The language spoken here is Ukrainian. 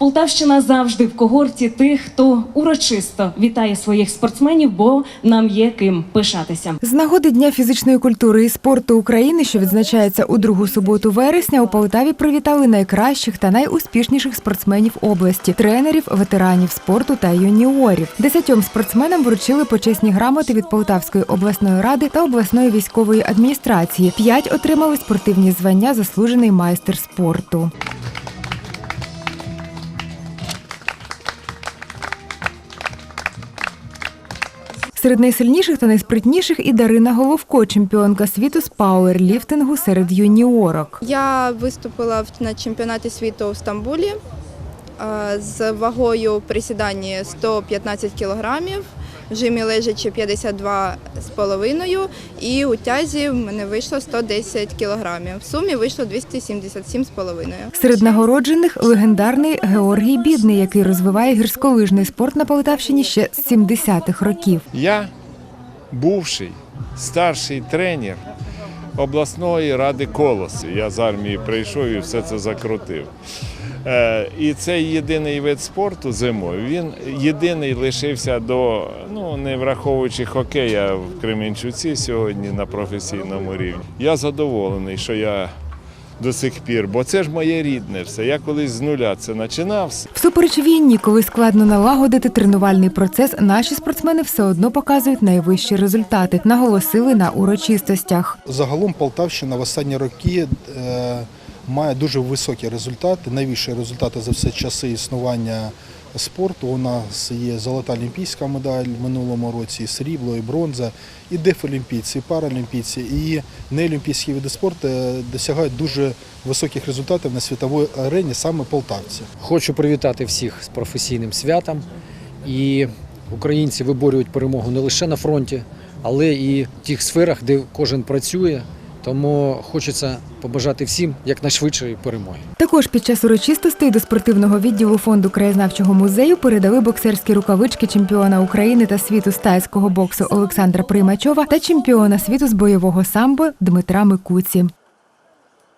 Полтавщина завжди в когорті тих, хто урочисто вітає своїх спортсменів, бо нам є ким пишатися. З нагоди Дня фізичної культури і спорту України, що відзначається у другу суботу вересня, у Полтаві привітали найкращих та найуспішніших спортсменів області, тренерів, ветеранів спорту та юніорів. Десятьом спортсменам вручили почесні грамоти від Полтавської обласної ради та обласної військової адміністрації. П'ять отримали спортивні звання заслужений майстер спорту. Серед найсильніших та найспритніших і Дарина Головко, чемпіонка світу з пауерліфтингу серед юніорок. Я виступила на чемпіонаті світу в Стамбулі е, з вагою присідання 115 кілограмів, жимі лежачі 52,5 і у тязі в мене вийшло 110 кілограмів. В сумі вийшло 277,5. Серед нагороджених легендарний Георгій Бідний, який розвиває гірськолижний спорт на Полтавщині ще з 70-х років. Я бувший старший тренер обласної ради колоси. Я з армії прийшов і все це закрутив. Е, І цей єдиний вид спорту зимою, він єдиний лишився до, ну не враховуючи хокея в Кременчуці сьогодні на професійному рівні. Я задоволений, що я до сих пір, бо це ж моє рідне все. Я колись з нуля це починав. Всупереч війні, коли складно налагодити тренувальний процес, наші спортсмени все одно показують найвищі результати, наголосили на урочистостях. Загалом Полтавщина в останні роки е, має дуже високі результати, найвищі результати за все часи існування спорту. У нас є золота олімпійська медаль в минулому році, срібло, і бронза, і дефолімпійці, і паралімпійці, і неолімпійські види спорту е, досягають дуже високих результатів на світовій арені саме полтавці. Хочу привітати всіх з професійним святом. І українці виборюють перемогу не лише на фронті, але і в тих сферах, де кожен працює. Тому хочеться побажати всім якнайшвидшої перемоги. Також під час урочистостей до спортивного відділу фонду краєзнавчого музею передали боксерські рукавички чемпіона України та світу з тайського боксу Олександра Приймачова та чемпіона світу з бойового самбо Дмитра Микуці.